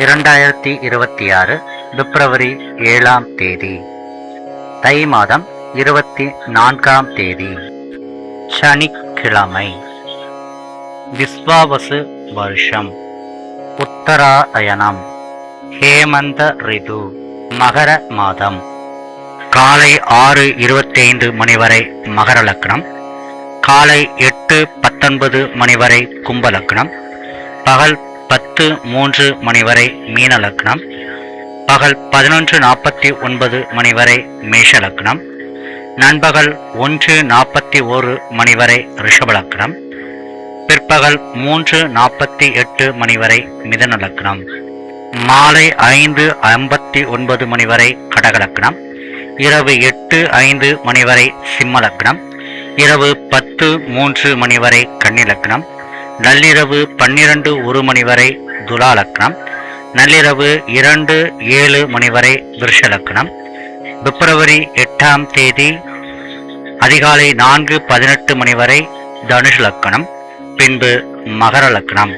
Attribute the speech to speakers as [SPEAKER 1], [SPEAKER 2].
[SPEAKER 1] இரண்டாயிரத்தி இருபத்தி ஆறு பிப்ரவரி ஏழாம் தேதி. தை மாதம் இருபத்தி நான்காம் தேதி. சனிக்கிழமை. விஸ்வாவசு வருஷம். உத்தராயணம். ஹேமந்த ரிது. மகர மாதம். காலை ஆறு இருபத்தைந்து மணி வரை மகர லக்னம். காலை எட்டு பத்தொன்பது மணி வரை கும்ப லக்னம். பகல் பத்து மூன்று மணி வரை மீன லக்னம் பகல் பதினொன்று நாற்பத்தி ஒன்பது மணி வரை மேஷ லக்னம் நண்பகல் ஒன்று நாற்பத்தி ஒரு மணி வரை ரிஷப லக்னம் பிற்பகல் மூன்று நாற்பத்தி எட்டு மணி வரை மிதன லக்னம் மாலை ஐந்து ஐம்பத்தி ஒன்பது மணி வரை கடக லக்னம் இரவு எட்டு ஐந்து மணி வரை சிம்ம லக்னம் இரவு பத்து மூன்று மணி வரை கன்னி லக்னம் நள்ளிரவு பன்னிரண்டு ஒரு மணி வரை துலா லக்னம் நள்ளிரவு இரண்டு ஏழு மணி வரை விருஷ லக்னம் பிப்ரவரி எட்டாம் தேதி அதிகாலை நான்கு பதினெட்டு மணி வரை தனுஷ் லக்னம் பின்பு மகர லக்னம்